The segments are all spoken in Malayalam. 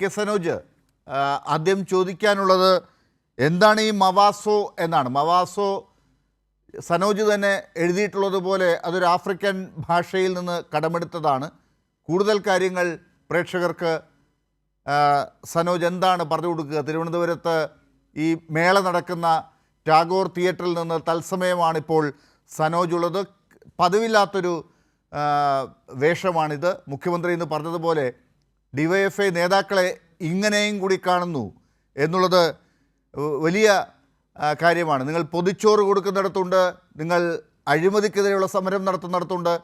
കെ സനോജ് ആദ്യം ചോദിക്കാനുള്ളത് എന്താണ് ഈ മവാസോ എന്നാണ്. മവാസോ സനോജ് തന്നെ എഴുതിയിട്ടുള്ളത് പോലെ അതൊരു ആഫ്രിക്കൻ ഭാഷയിൽ നിന്ന് കടമെടുത്തതാണ്. കൂടുതൽ കാര്യങ്ങൾ പ്രേക്ഷകർക്ക് സനോജ് എന്താണ് പറഞ്ഞു കൊടുക്കുക? തിരുവനന്തപുരത്ത് ഈ മേള നടക്കുന്ന ടാഗോർ തിയേറ്ററിൽ നിന്ന് തത്സമയമാണിപ്പോൾ സനോജ് ഉള്ളത് പതിവില്ലാത്തൊരു വേഷമാണിത്. മുഖ്യമന്ത്രി ഇന്ന് പറഞ്ഞതുപോലെ ഡിവൈഎഫ്ഐ നേതാക്കളെ ഇങ്ങനെയും കൂടി കാണുന്നു എന്നുള്ളത് വലിയ കാര്യമാണ്. നിങ്ങൾ പൊതിച്ചോറ് കൊടുക്കുന്നിടത്തുണ്ട് നിങ്ങൾ അഴിമതിക്കെതിരെയുള്ള സമരം നടത്തുന്നിടത്തുണ്ട്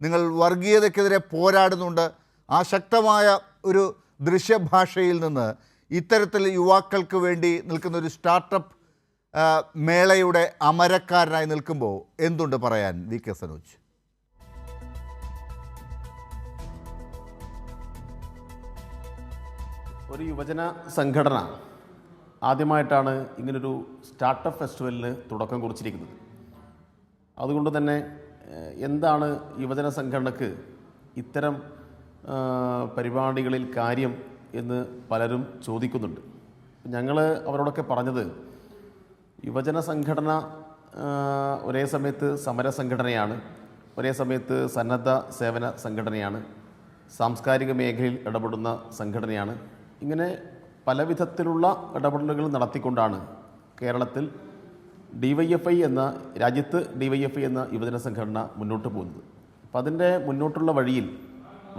നിങ്ങൾ വർഗീയതയ്ക്കെതിരെ പോരാടുന്നുണ്ട്. ആ ശക്തമായ ഒരു ദൃശ്യഭാഷയിൽ നിന്ന് ഇത്തരത്തിൽ യുവാക്കൾക്ക് വേണ്ടി നിൽക്കുന്ന ഒരു സ്റ്റാർട്ടപ്പ് മേളയുടെ അമരക്കാരനായി നിൽക്കുമ്പോൾ എന്തുണ്ട് പറയാൻ വി കെ സനോജ്? ഒരു യുവജന സംഘടന ആദ്യമായിട്ടാണ് ഇങ്ങനൊരു സ്റ്റാർട്ടപ്പ് ഫെസ്റ്റിവലിന് തുടക്കം കുറിച്ചിരിക്കുന്നത്. അതുകൊണ്ട് തന്നെ എന്താണ് യുവജന സംഘടനക്ക് ഇത്തരം പരിപാടികളിൽ കാര്യം എന്ന് പലരും ചോദിക്കുന്നുണ്ട്. ഞങ്ങൾ അവരോടൊക്കെ പറഞ്ഞത് യുവജന സംഘടന ഒരേ സമയത്ത് സമര സംഘടനയാണ് ഒരേ സമയത്ത് സന്നദ്ധ സേവന സംഘടനയാണ് സാംസ്കാരിക മേഖലയിൽ ഇടപെടുന്ന സംഘടനയാണ് ഇങ്ങനെ പല വിധത്തിലുള്ള ഇടപെടലുകൾ നടത്തിക്കൊണ്ടാണ് കേരളത്തിൽ ഡി വൈ എഫ് ഐ എന്ന രാജ്യത്ത് ഡി വൈ എഫ് ഐ എന്ന യുവജന സംഘടന മുന്നോട്ട് പോകുന്നത്. അപ്പം അതിന്റെ മുന്നോട്ടുള്ള വഴിയിൽ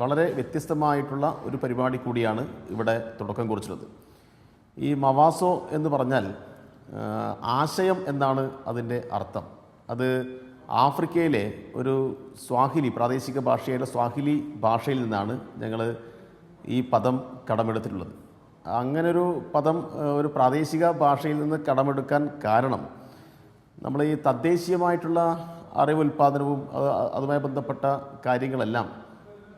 വളരെ വ്യത്യസ്തമായിട്ടുള്ള ഒരു പരിപാടി കൂടിയാണ് ഇവിടെ തുടക്കം കുറിച്ചത് ഈ മവാസോ എന്ന് പറഞ്ഞാൽ ആശയം എന്നാണ് അതിന്റെ അർത്ഥം. അത് ആഫ്രിക്കയിലെ ഒരു സ്വാഹിലി പ്രാദേശിക ഭാഷയിലെ സ്വാഹിലി ഭാഷയിൽ നിന്നാണ് ഞങ്ങൾ ഈ പദം കടമെടുത്തിട്ടുള്ളത്. അങ്ങനൊരു പദം ഒരു പ്രാദേശിക ഭാഷയിൽ നിന്ന് കടമെടുക്കാൻ കാരണം നമ്മൾ ഈ തദ്ദേശീയമായിട്ടുള്ള അറിവുൽപാദനവും അതുമായി ബന്ധപ്പെട്ട കാര്യങ്ങളെല്ലാം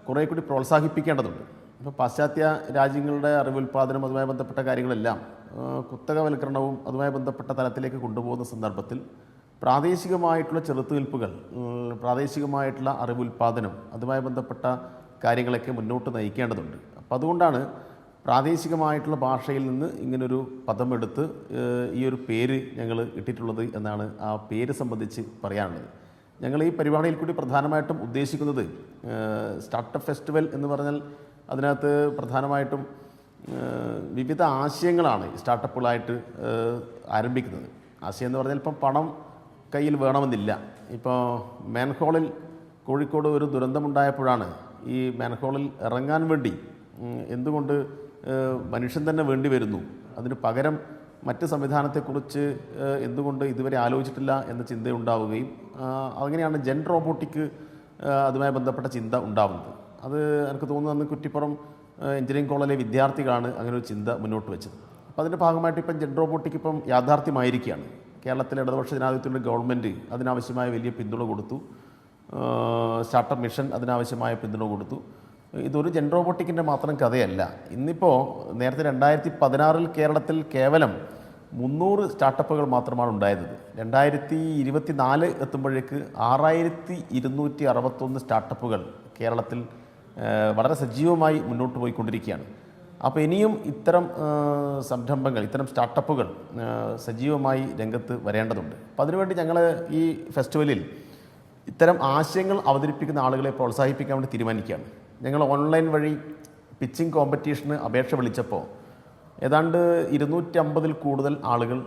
കുറേ കൂടി പ്രോത്സാഹിപ്പിക്കേണ്ടതുണ്ട്. ഇപ്പോൾ പാശ്ചാത്യ രാജ്യങ്ങളുടെ അറിവ് ഉൽപ്പാദനം അതുമായി ബന്ധപ്പെട്ട കാര്യങ്ങളെല്ലാം കുത്തകവൽക്കരണവും അതുമായി ബന്ധപ്പെട്ട തലത്തിലേക്ക് കൊണ്ടുപോകുന്ന സന്ദർഭത്തിൽ പ്രാദേശികമായിട്ടുള്ള ചെറുത്തുനിൽപ്പുകൾ പ്രാദേശികമായിട്ടുള്ള അറിവുൽപാദനം അതുമായി ബന്ധപ്പെട്ട കാര്യങ്ങളൊക്കെ മുന്നോട്ട് നയിക്കേണ്ടതുണ്ട്. അപ്പോൾ അതുകൊണ്ടാണ് പ്രാദേശികമായിട്ടുള്ള ഭാഷയിൽ നിന്ന് ഇങ്ങനൊരു പദമെടുത്ത് ഈ ഒരു പേര് ഞങ്ങൾ ഇട്ടിട്ടുള്ളത് എന്നാണ് ആ പേര് സംബന്ധിച്ച് പറയാനുള്ളത്. ഞങ്ങൾ ഈ പരിപാടിയിൽ കൂടി പ്രധാനമായിട്ടും ഉദ്ദേശിക്കുന്നത് സ്റ്റാർട്ടപ്പ് ഫെസ്റ്റിവൽ എന്ന് പറഞ്ഞാൽ അതിനകത്ത് പ്രധാനമായിട്ടും വിവിധ ആശയങ്ങളാണ് സ്റ്റാർട്ടപ്പുകളായിട്ട് ആരംഭിക്കുന്നത്. ആശയം എന്ന് പറഞ്ഞാൽ ഇപ്പം പണം കയ്യിൽ വേണമെന്നില്ല. ഇപ്പോൾ മാൻഹോളിൽ കോഴിക്കോട് ഒരു ദുരന്തമുണ്ടായപ്പോഴാണ് ഈ മാൻഹോളിൽ ഇറങ്ങാൻ വേണ്ടി എന്തുകൊണ്ട് മനുഷ്യൻ തന്നെ വേണ്ടി വരുന്നു? അതിന് പകരം മറ്റ് സംവിധാനത്തെക്കുറിച്ച് എന്തുകൊണ്ട് ഇതുവരെ ആലോചിച്ചിട്ടില്ല എന്ന ചിന്തയുണ്ടാവുകയും അങ്ങനെയാണ് ജെൻ റോബോട്ടിക് അതുമായി ബന്ധപ്പെട്ട ചിന്ത ഉണ്ടാവുന്നത്. അത് എനിക്ക് തോന്നുന്നു അന്ന് കുറ്റിപ്പുറം എഞ്ചിനീയറിംഗ് കോളേജിലെ വിദ്യാർത്ഥികളാണ് അങ്ങനെ ഒരു ചിന്ത മുന്നോട്ട് വെച്ചത്. അപ്പോൾ അതിന്റെ ഭാഗമായിട്ട് ഇപ്പം ജെൻ റോബോട്ടിക് ഇപ്പം യാഥാർത്ഥ്യമായിരിക്കുകയാണ്. കേരളത്തിലെ ഇടതുപക്ഷ ജനാധിപത്യത്തിന്റെ ഗവൺമെന്റ് അതിനാവശ്യമായ വലിയ പിന്തുണ കൊടുത്തു. സ്റ്റാർട്ടപ്പ് മിഷൻ അതിനാവശ്യമായ പിന്തുണ കൊടുത്തു. ഇതൊരു ജെൻ റോബോട്ടിക്കിന്റെ മാത്രം കഥയല്ല. ഇന്നിപ്പോൾ നേരത്തെ രണ്ടായിരത്തി പതിനാറിൽ കേരളത്തിൽ കേവലം മുന്നൂറ് സ്റ്റാർട്ടപ്പുകൾ മാത്രമാണ് ഉണ്ടായത്. രണ്ടായിരത്തി ഇരുപത്തി നാല് എത്തുമ്പോഴേക്ക് ആറായിരത്തി ഇരുന്നൂറ്റി അറുപത്തൊന്ന് സ്റ്റാർട്ടപ്പുകൾ കേരളത്തിൽ വളരെ സജീവമായി മുന്നോട്ട് പോയിക്കൊണ്ടിരിക്കുകയാണ്. അപ്പോൾ ഇനിയും ഇത്തരം സംരംഭങ്ങൾ ഇത്തരം സ്റ്റാർട്ടപ്പുകൾ സജീവമായി രംഗത്ത് വരേണ്ടതുണ്ട്. അപ്പോൾ അതിനുവേണ്ടി ഞങ്ങൾ ഈ ഫെസ്റ്റിവലിൽ ഇത്തരം ആശയങ്ങൾ അവതരിപ്പിക്കുന്ന ആളുകളെ പ്രോത്സാഹിപ്പിക്കാൻ വേണ്ടി തീരുമാനിക്കുകയാണ്. ഞങ്ങൾ ഓൺലൈൻ വഴി പിച്ചിങ് കോമ്പറ്റീഷന് അപേക്ഷ വിളിച്ചപ്പോൾ ഏതാണ്ട് ഇരുന്നൂറ്റമ്പതിൽ കൂടുതൽ ആളുകൾ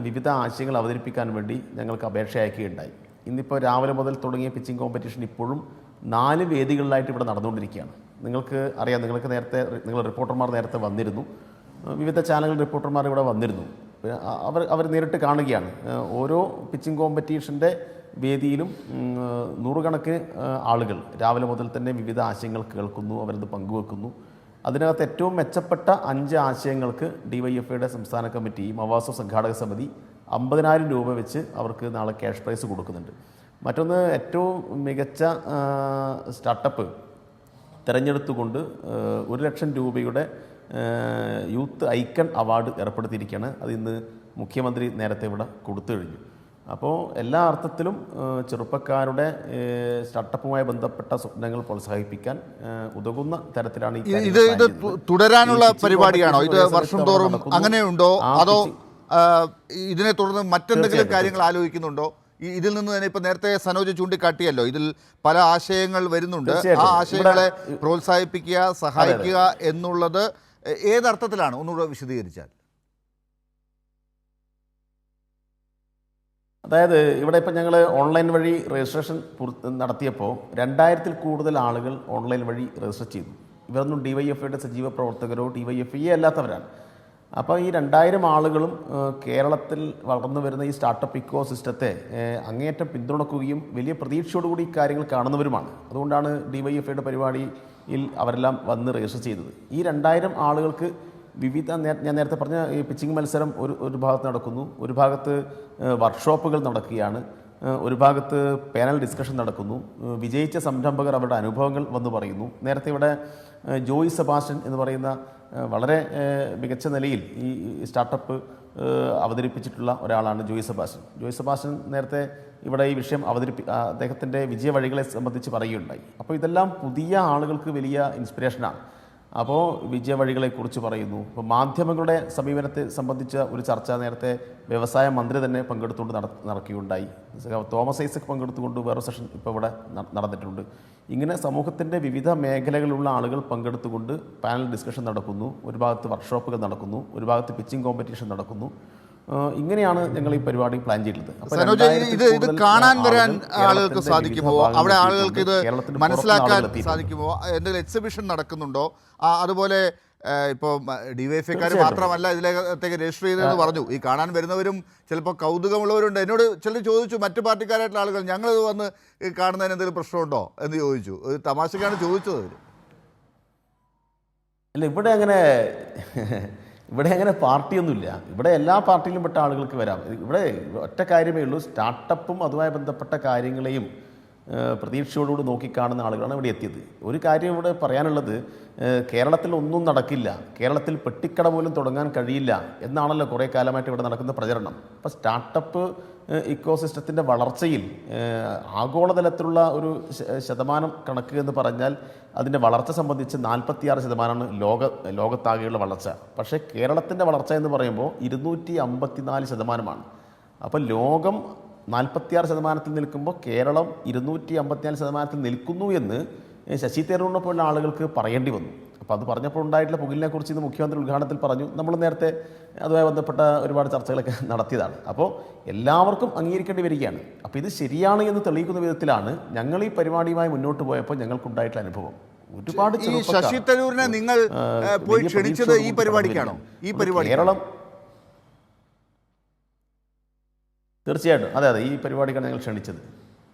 വിവിധ ആശയങ്ങൾ അവതരിപ്പിക്കാൻ വേണ്ടി ഞങ്ങൾക്ക് അപേക്ഷ അയക്കുകയുണ്ടായി. ഇന്നിപ്പോൾ രാവിലെ മുതൽ തുടങ്ങിയ പിച്ചിങ് കോമ്പറ്റീഷൻ ഇപ്പോഴും നാല് വേദികളിലായിട്ട് ഇവിടെ നടന്നുകൊണ്ടിരിക്കുകയാണ്. നിങ്ങൾക്ക് അറിയാം നിങ്ങൾക്ക് നേരത്തെ നിങ്ങൾ റിപ്പോർട്ടർമാർ നേരത്തെ വന്നിരുന്നു. വിവിധ ചാനൽ റിപ്പോർട്ടർമാർ ഇവിടെ വന്നിരുന്നു. അവർ അവർ നേരിട്ട് കാണുകയാണ്. ഓരോ പിച്ചിങ് കോമ്പറ്റീഷന്റെ വേദിയിലും നൂറുകണക്കിന് ആളുകൾ രാവിലെ മുതൽ തന്നെ വിവിധ ആശയങ്ങൾ കേൾക്കുന്നു അവരത് പങ്കുവെക്കുന്നു. അതിനകത്ത് ഏറ്റവും മെച്ചപ്പെട്ട അഞ്ച് ആശയങ്ങൾക്ക് ഡി വൈ എഫ് ഐയുടെ സംസ്ഥാന കമ്മിറ്റിയും ആവാസ സംഘാടക സമിതി അമ്പതിനായിരം രൂപ വെച്ച് അവർക്ക് നാളെ ക്യാഷ് പ്രൈസ് കൊടുക്കുന്നുണ്ട്. മറ്റൊന്ന് ഏറ്റവും മികച്ച സ്റ്റാർട്ടപ്പ് തിരഞ്ഞെടുത്തുകൊണ്ട് ഒരു ലക്ഷം രൂപയുടെ യൂത്ത് ഐക്കൺ അവാർഡ് ഏർപ്പെടുത്തിയിരിക്കുകയാണ്. അത് ഇന്ന് മുഖ്യമന്ത്രി നേരത്തെ ഇവിടെ കൊടുത്തു കഴിഞ്ഞു. അപ്പോൾ എല്ലാ അർത്ഥത്തിലും ചെറുപ്പക്കാരുടെ സ്റ്റാർട്ടപ്പുമായി ബന്ധപ്പെട്ട സ്വപ്നങ്ങൾ പ്രോത്സാഹിപ്പിക്കാൻ ഉതകുന്ന തരത്തിലാണ് ഇത് ഇത്. തുടരാനുള്ള പരിപാടിയാണോ? ഇത് വർഷം തോറും. അങ്ങനെയുണ്ടോ? അതോ ഇതിനെ തുടർന്ന് മറ്റെന്തെങ്കിലും കാര്യങ്ങൾ ആലോചിക്കുന്നുണ്ടോ? ഇതിൽ നിന്ന് തന്നെ ഇപ്പൊ നേരത്തെ സനോജ് ചൂണ്ടിക്കാട്ടിയല്ലോ ഇതിൽ പല ആശയങ്ങൾ വരുന്നുണ്ട്. ആ ആശയങ്ങളെ പ്രോത്സാഹിപ്പിക്കുക സഹായിക്കുക എന്നുള്ളത് ഏതർത്ഥത്തിലാണ്? ഒന്നുകൂടെ വിശദീകരിച്ചാൽ. അതായത് ഇവിടെ ഇപ്പം ഞങ്ങൾ ഓൺലൈൻ വഴി രജിസ്ട്രേഷൻ നടത്തിയപ്പോൾ രണ്ടായിരത്തിൽ കൂടുതൽ ആളുകൾ ഓൺലൈൻ വഴി രജിസ്റ്റർ ചെയ്തു. ഇവരൊന്നും ഡി വൈ എഫ് ഐയുടെ സജീവ പ്രവർത്തകരോ ഡി വൈ എഫ് ഐ അല്ലാത്തവരാണ്. അപ്പോൾ ഈ രണ്ടായിരം ആളുകളും കേരളത്തിൽ വളർന്നു വരുന്ന ഈ സ്റ്റാർട്ടപ്പ് ഇക്കോ സിസ്റ്റത്തെ അങ്ങേയറ്റം പിന്തുണക്കുകയും വലിയ പ്രതീക്ഷയോടുകൂടി കാര്യങ്ങൾ കാണുന്നവരുമാണ്. അതുകൊണ്ടാണ് ഡി വൈ എഫ് ഐയുടെ പരിപാടിയിൽ അവരെല്ലാം വന്ന് രജിസ്റ്റർ ചെയ്തത്. ഈ രണ്ടായിരം ആളുകൾക്ക് വിവിധ ഞാൻ നേരത്തെ പറഞ്ഞ ഈ പിച്ചിങ് മത്സരം ഒരു ഒരു ഭാഗത്ത് നടക്കുന്നു. ഒരു ഭാഗത്ത് വർക്ക്ഷോപ്പുകൾ നടക്കുകയാണ്. ഒരു ഭാഗത്ത് പാനൽ ഡിസ്കഷൻ നടക്കുന്നു. വിജയിച്ച സംരംഭകർ അവരുടെ അനുഭവങ്ങൾ വന്ന് പറയുന്നു. നേരത്തെ ഇവിടെ ജോയി സെബാസ്റ്റ്യൻ എന്ന് പറയുന്ന വളരെ മികച്ച നിലയിൽ ഈ സ്റ്റാർട്ടപ്പ് അവതരിപ്പിച്ചിട്ടുള്ള ഒരാളാണ് ജോയ് സെബാസ്റ്റ്യൻ. ജോയ് സെബാസ്റ്റ്യൻ നേരത്തെ ഇവിടെ ഈ വിഷയം അവതരിപ്പി അദ്ദേഹത്തിന്റെ വിജയ വഴികളെ സംബന്ധിച്ച് പറയുകയുണ്ടായി. അപ്പോൾ ഇതെല്ലാം പുതിയ ആളുകൾക്ക് വലിയ ഇൻസ്പിറേഷനാണ് അപ്പോൾ വിജയവഴികളെക്കുറിച്ച് പറയുന്നു. അപ്പോൾ മാധ്യമങ്ങളുടെ സമീപനത്തെ സംബന്ധിച്ച ഒരു ചർച്ച നേരത്തെ വ്യവസായ മന്ത്രി തന്നെ പങ്കെടുത്തുകൊണ്ട് നട നടക്കുകയുണ്ടായി. തോമസ് ഐസക് പങ്കെടുത്തുകൊണ്ട് വേറെ സെഷൻ ഇപ്പോൾ ഇവിടെ നടന്നിട്ടുണ്ട്. ഇങ്ങനെ സമൂഹത്തിന്റെ വിവിധ മേഖലകളിലുള്ള ആളുകൾ പങ്കെടുത്തുകൊണ്ട് പാനൽ ഡിസ്കഷൻ നടക്കുന്നു. ഒരു ഭാഗത്ത് വർക്ക്ഷോപ്പുകൾ നടക്കുന്നു. ഒരു ഭാഗത്ത് പിച്ചിങ് കോമ്പറ്റീഷൻ നടക്കുന്നു. ഇങ്ങനെയാണ് ഞങ്ങൾ ഈ പരിപാടി പ്ലാൻ ചെയ്തിട്ടുള്ളത്. ഇത് ഇത് കാണാൻ വരാൻ ആളുകൾക്ക് സാധിക്കുമോ? അവിടെ ആളുകൾക്ക് ഇത് മനസ്സിലാക്കാൻ സാധിക്കുമോ? എന്തെങ്കിലും എക്സിബിഷൻ നടക്കുന്നുണ്ടോ? അതുപോലെ ഇപ്പോൾ ഡിവൈഎഫ്ഐക്കാർ. മാത്രമല്ല ഇതിലേക്ക് രജിസ്റ്റർ ചെയ്തതെന്ന് പറഞ്ഞു. ഈ കാണാൻ വരുന്നവരും ചിലപ്പോൾ കൗതുകമുള്ളവരുണ്ട്. എന്നോട് ചിലർ ചോദിച്ചു മറ്റു പാർട്ടിക്കാരായിട്ടുള്ള ആളുകൾ ഞങ്ങളിത് വന്ന് കാണുന്നതിന് എന്തെങ്കിലും പ്രശ്നമുണ്ടോ? എന്ന് ചോദിച്ചു. ഒരു തമാശക്കാണ് ചോദിച്ചത് അവർ അല്ല ഇവിടെ അങ്ങനെ ഇവിടെ അങ്ങനെ പാർട്ടിയൊന്നുമില്ല. ഇവിടെ എല്ലാ പാർട്ടിയിലും പെട്ട ആളുകൾക്ക് വരാം. ഇവിടെ ഒറ്റ കാര്യമേ ഉള്ളൂ. സ്റ്റാർട്ടപ്പും അതുമായി ബന്ധപ്പെട്ട കാര്യങ്ങളെയും പ്രതീക്ഷയോടുകൂടി നോക്കിക്കാണുന്ന ആളുകളാണ് ഇവിടെ എത്തിയത്. ഒരു കാര്യം ഇവിടെ പറയാനുള്ളത് കേരളത്തിൽ ഒന്നും നടക്കില്ല കേരളത്തിൽ പെട്ടിക്കട പോലും തുടങ്ങാൻ കഴിയില്ല എന്നാണല്ലോ കുറേ കാലമായിട്ട് ഇവിടെ നടക്കുന്ന പ്രചരണം. അപ്പോൾ സ്റ്റാർട്ടപ്പ് ഇക്കോ സിസ്റ്റത്തിന്റെ വളർച്ചയിൽ ആഗോളതലത്തിലുള്ള ഒരു ശതമാനം കണക്ക് എന്ന് പറഞ്ഞാൽ അതിന്റെ വളർച്ച സംബന്ധിച്ച് നാൽപ്പത്തിയാറ് ശതമാനമാണ് ലോക ലോകത്താകെയുള്ള വളർച്ച. പക്ഷേ കേരളത്തിന്റെ വളർച്ച എന്ന് പറയുമ്പോൾ ഇരുന്നൂറ്റി അമ്പത്തിനാല് ശതമാനമാണ്. അപ്പോൾ ലോകം നാൽപ്പത്തിയാറ് ശതമാനത്തിൽ നിൽക്കുമ്പോൾ കേരളം ഇരുന്നൂറ്റി അമ്പത്തിനാല് ശതമാനത്തിൽ നിൽക്കുന്നു എന്ന് ശശി തരൂറിനെ പോലുള്ള ആളുകൾക്ക് പറയേണ്ടി വന്നു. അപ്പോൾ അത് പറഞ്ഞപ്പോൾ ഉണ്ടായിട്ടുള്ള പുകിലിനെ കുറിച്ച് ഇന്ന് മുഖ്യമന്ത്രി ഉദ്ഘാടനത്തിൽ പറഞ്ഞു. നമ്മൾ നേരത്തെ അതുമായി ബന്ധപ്പെട്ട ഒരുപാട് ചർച്ചകളൊക്കെ നടത്തിയതാണ്. അപ്പോൾ എല്ലാവർക്കും അംഗീകരിക്കേണ്ടി വരികയാണ്. അപ്പോൾ ഇത് ശരിയാണ് എന്ന് തെളിയിക്കുന്ന വിധത്തിലാണ് ഞങ്ങൾ ഈ പരിപാടിയുമായി മുന്നോട്ട് പോയപ്പോൾ ഞങ്ങൾക്കുണ്ടായിട്ടുള്ള അനുഭവം. ഒരുപാട് ശശി തരൂരിനെ നിങ്ങൾ പോയി ക്ഷണിച്ചത് ഈ പരിപാടിക്കാണോ? ഈ പരിപാടി കേരളം തീർച്ചയായിട്ടും. അതെ അതെ ഈ പരിപാടിക്കാണ് ഞങ്ങൾ ക്ഷണിച്ചത്.